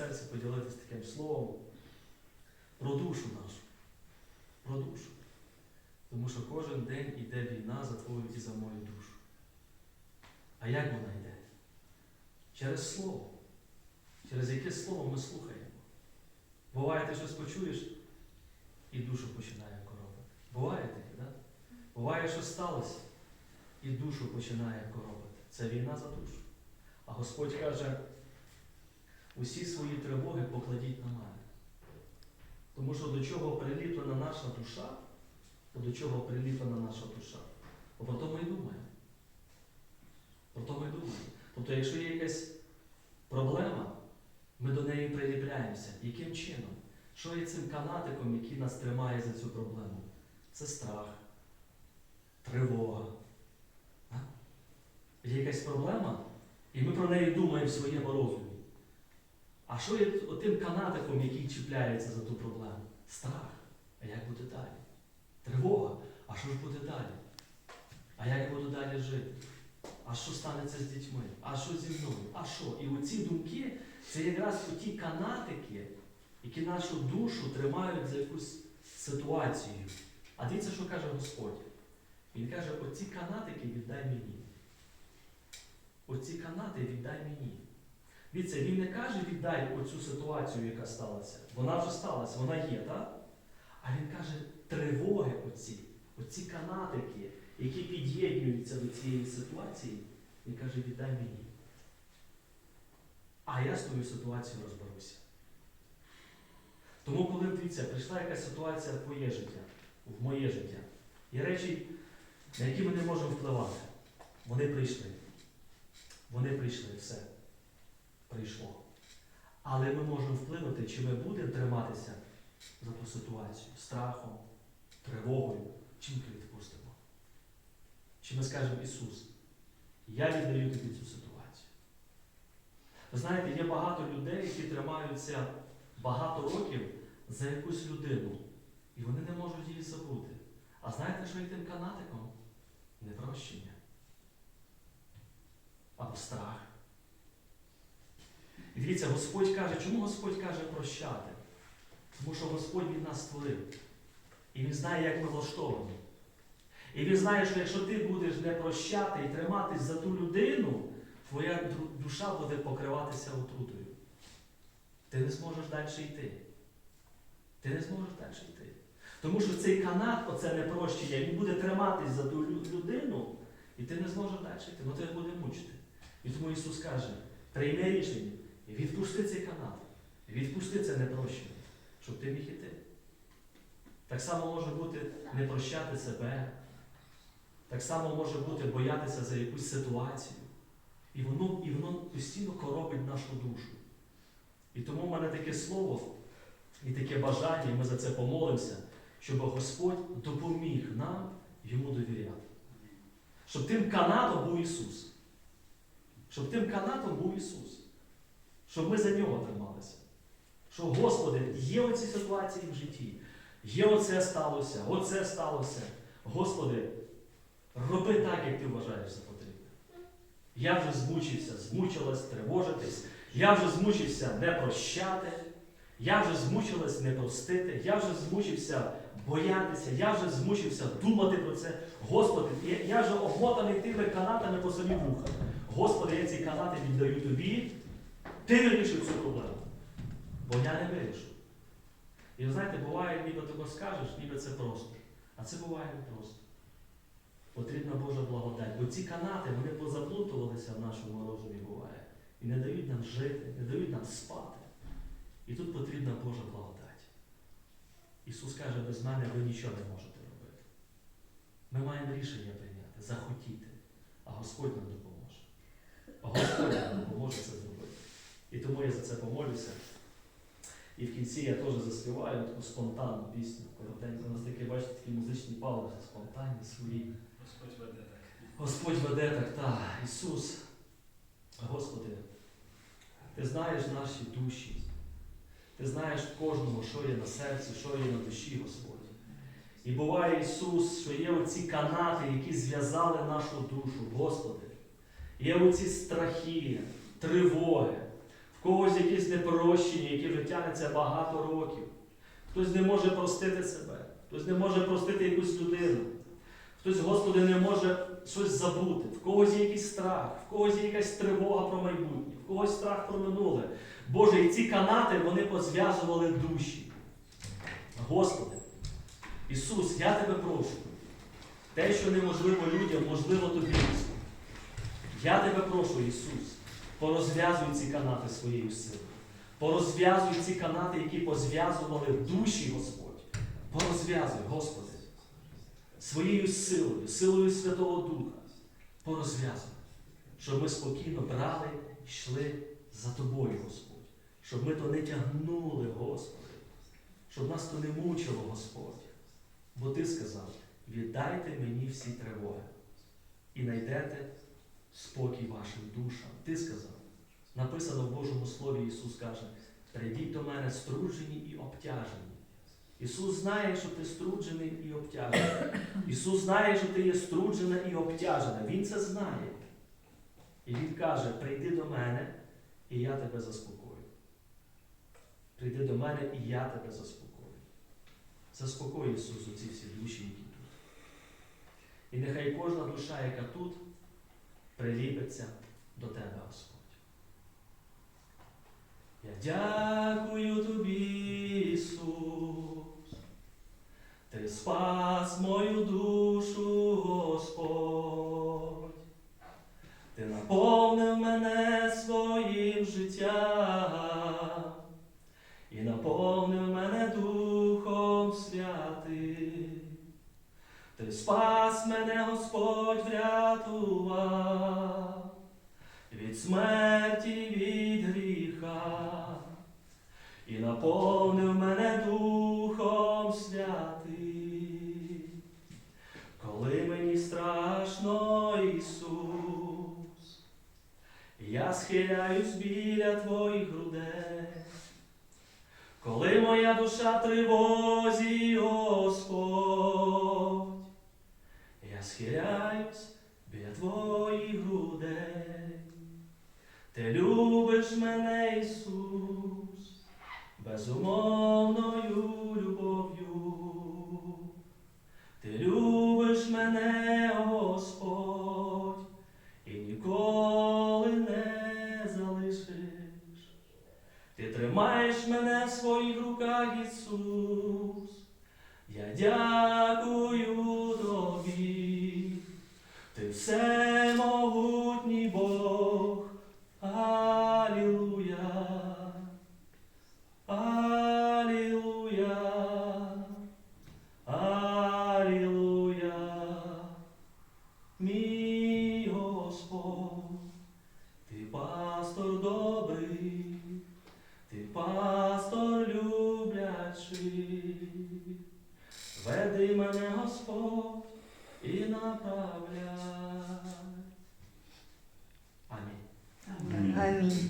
серці поділитися таким словом про душу нашу. Про душу. Тому що кожен день йде війна за твою і за мою душу. А як вона йде? Через слово. Через яке слово ми слухаємо. Буває, ти щось почуєш і душу починає коробити. Буває таке, так? Буває, що сталося, і душу починає коробити. Це війна за душу. А Господь каже, усі свої тривоги покладіть на мене. Тому що до чого приліплена наша душа, то до чого приліплена наша душа. Бо про ми й думаємо. Про то ми й думаємо. Тобто, якщо є якась проблема, ми до неї приліпляємося. Яким чином? Що є цим канатиком, який нас тримає за цю проблему? Це страх, тривога. Є якась проблема, і ми про неї думаємо в своєму розумі. А що є тим канатиком, який чіпляється за ту проблему? Страх. А як буде далі? Тривога. А що ж буде далі? А як я буду далі жити? А що станеться з дітьми? А що зі мною? А що? І оці думки це якраз ті канатики, які нашу душу тримають за якусь ситуацію. А дивіться, що каже Господь. Він каже, оці канатики віддай мені. Оці канати віддай мені. Дивіться, він не каже, віддай оцю ситуацію, яка сталася. Вона вже сталася, вона є, так? А він каже, тривоги оці, оці канатики, які під'єднуються до цієї ситуації, він каже, віддай мені. А я з тою ситуацією розберуся. Тому, коли дивіться, прийшла якась ситуація в твоє життя, в моє життя, є речі, на які ми не можемо впливати. Вони прийшли. Вони прийшли, все. Прийшло. Але ми можемо вплинути, чи ми будемо триматися за ту ситуацію страхом, тривогою, чи ми відпустимо. Чи ми скажемо Ісус, я віддаю тобі цю ситуацію. Ви знаєте, є багато людей, які тримаються багато років за якусь людину, і вони не можуть її забути. А знаєте, що є тим канатиком? Непрощення. Або страх. Дивіться, Господь каже, чому Господь каже прощати? Тому що Господь від нас створив. І Він знає, як ми влаштовані. І він знає, що якщо ти будеш не прощати і триматись за ту людину, твоя душа буде покриватися отрутою. Ти не зможеш далі йти. Ти не зможеш далі йти. Тому що цей канат, оце непрощення, він буде триматись за ту людину, і ти не зможеш далі йти. Ну тебе буде мучити. І тому Ісус каже, прийми рішення відпусти цей канат. Відпусти це непрощення, щоб ти міг іти. Так само може бути не прощати себе. Так само може бути боятися за якусь ситуацію. І воно, і воно постійно коробить нашу душу. І тому в мене таке слово і таке бажання, і ми за це помолимося, щоб Господь допоміг нам йому довіряти. Щоб тим канатом був Ісус. Щоб тим канатом був Ісус. Щоб ми за нього трималися. Що, Господи, є оці ситуації в житті, є оце сталося, оце сталося. Господи, роби так, як ти вважаєш за потрібне. Я вже змучився, змучилась тривожитись, я вже змучився не прощати, я вже змучилась не простити, я вже змучився боятися, я вже змучився думати про це. Господи, я, я вже обмотаний тими канатами по самі вуха. Господи, я ці канати віддаю тобі, ти вирішив цю проблему. Бо я не вирішу. І ви знаєте, буває, ніби того скажеш, ніби це просто. А це буває не просто. Потрібна Божа благодать. Бо ці канати, вони позаплутувалися в нашому розумі буває. І не дають нам жити, не дають нам спати. І тут потрібна Божа благодать. Ісус каже, без мене ви нічого не можете робити. Ми маємо рішення прийняти, захотіти, а Господь нам допоможе. А Господь нам допоможе це зробити. І тому я за це помолюся. І в кінці я теж заспіваю таку спонтанну пісню. Коротенько. У нас такі, бачите, такі музичні паузи, спонтанні, свої. Господь веде так. Господь веде так, та, Ісус, Господи, Ти знаєш наші душі, Ти знаєш кожного, що є на серці, що є на душі, Господь. І буває, Ісус, що є оці канати, які зв'язали нашу душу, Господи. Є оці страхи, тривоги, в когось якісь непрощення, які вже тягнуться багато років. Хтось не може простити себе, хтось не може простити якусь людину, хтось, Господи, не може щось забути, в когось є якийсь страх, в когось є якась тривога про майбутнє, в когось страх про минуле. Боже, і ці канати вони позв'язували душі. Господи, Ісус, я тебе прошу. Те, що неможливо людям, можливо тобі. Я тебе прошу, Ісус, порозв'язуй ці канати своєю силою. Порозв'язуй ці канати, які позв'язували душі, Господь. Порозв'язуй, Господи, своєю силою, силою Святого Духа. Порозв'язуй, щоб ми спокійно брали, йшли за Тобою, Господь. Щоб ми то не тягнули, Господи. Щоб нас то не мучило, Господь. Бо Ти сказав, віддайте мені всі тривоги і знайдете спокій вашим душам. Ти сказав. Написано в Божому Слові, Ісус каже, прийдіть до мене струджені і обтяжені. Ісус знає, що ти струджений і обтяжений. Ісус знає, що ти є струджена і обтяжена. Він це знає. І Він каже, прийди до мене, і я тебе заспокою. Прийди до мене, і я тебе заспокою. Заспокой Ісус оці всі душі, які тут. І нехай кожна душа, яка тут, приліпиться до тебе, Господь. Я дякую тобі, Ісус. Ти спас мою душу, Господь врятував від смерті, від гріха, і наповнив мене Духом Святим. Коли мені страшно, Ісус, я схиляюсь біля Твоїх грудей. Коли моя душа тривозі, Господь, схиляюсь біля Твоїх грудей. Ти любиш мене, Ісус, безумовною любов'ю. Ти любиш мене, Господь, і ніколи не залишиш. Ти тримаєш мене в своїх руках, Ісус. Я дякую. Ти всемогутній Бог. Алілуя. Алілуя. Алілуя. Мій Господь, ти пастор добрий, ти пастор люблячий. Веди мене, Господь, і направляй. Аминь. Амінь.